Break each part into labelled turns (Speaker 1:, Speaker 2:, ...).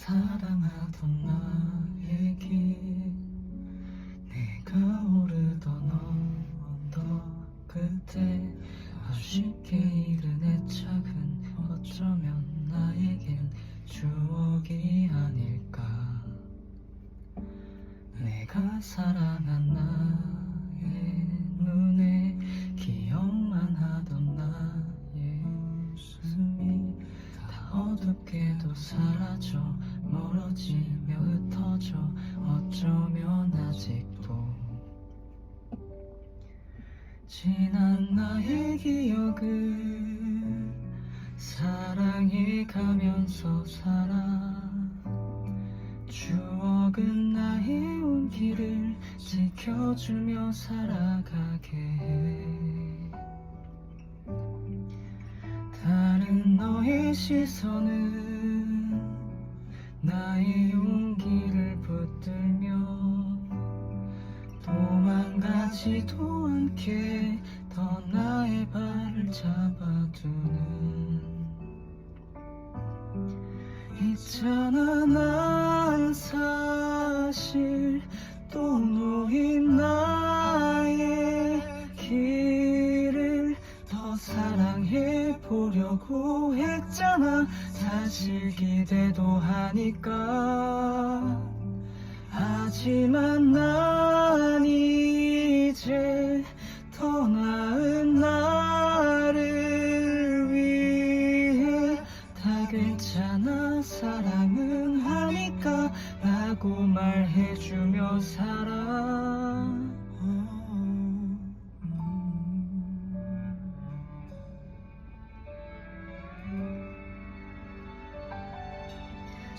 Speaker 1: 참 사랑하던 나에게 내가 오르던 언덕 끝에 아쉽게 잃은 애착은 어쩌면 나에겐 추억이 아닐까? 내가 사랑 어둡게도 사라져? 멀어지며 흩어져? 어쩌면 아직도? 지난 나의 기억을 사랑해 가면서 살아. 추억은 나의 온기를 지켜주며 살아가게 해 다른 너의 시선은 나의 용기를 붙들며 도망가지도 않게 더 나의 발을 잡아두는 있잖아 난 사실 또 놓인 보려고 했잖아. 사실 기대도 하니까. 하지만 난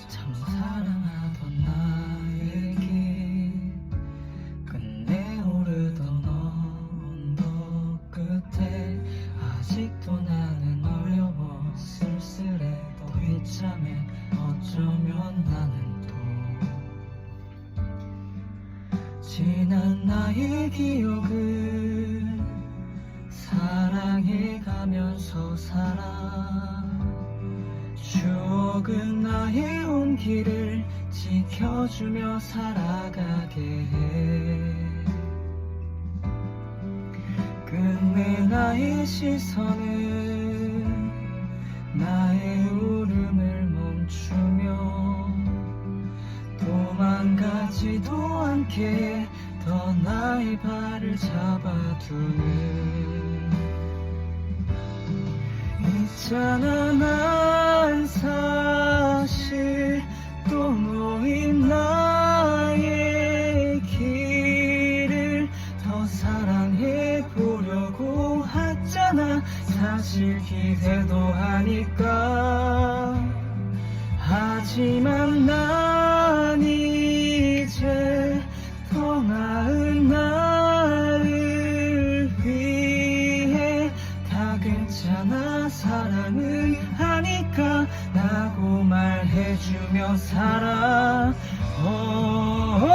Speaker 1: 참 사랑하던 나에게 끝내 오르던 언덕 끝에 아직도 나는 어려워 쓸쓸해 더 비참해 어쩌면 나는 또 지난 나의 기억을 사랑해 가면서 살아 추억은 나의 온기를 지켜주며 살아가게 해. 끝내 나의 시선은 나의 울음을 멈추며 도망가지도 않게 더 나의 발을 잡아두는. 있잖아 난 사실 또 놓인 나의 길을 더 사랑해 보려고 했잖아. 사실 기대도 하니까. 하지만 난 사랑은 하니까 라고 말해주며 살아. 어, 어,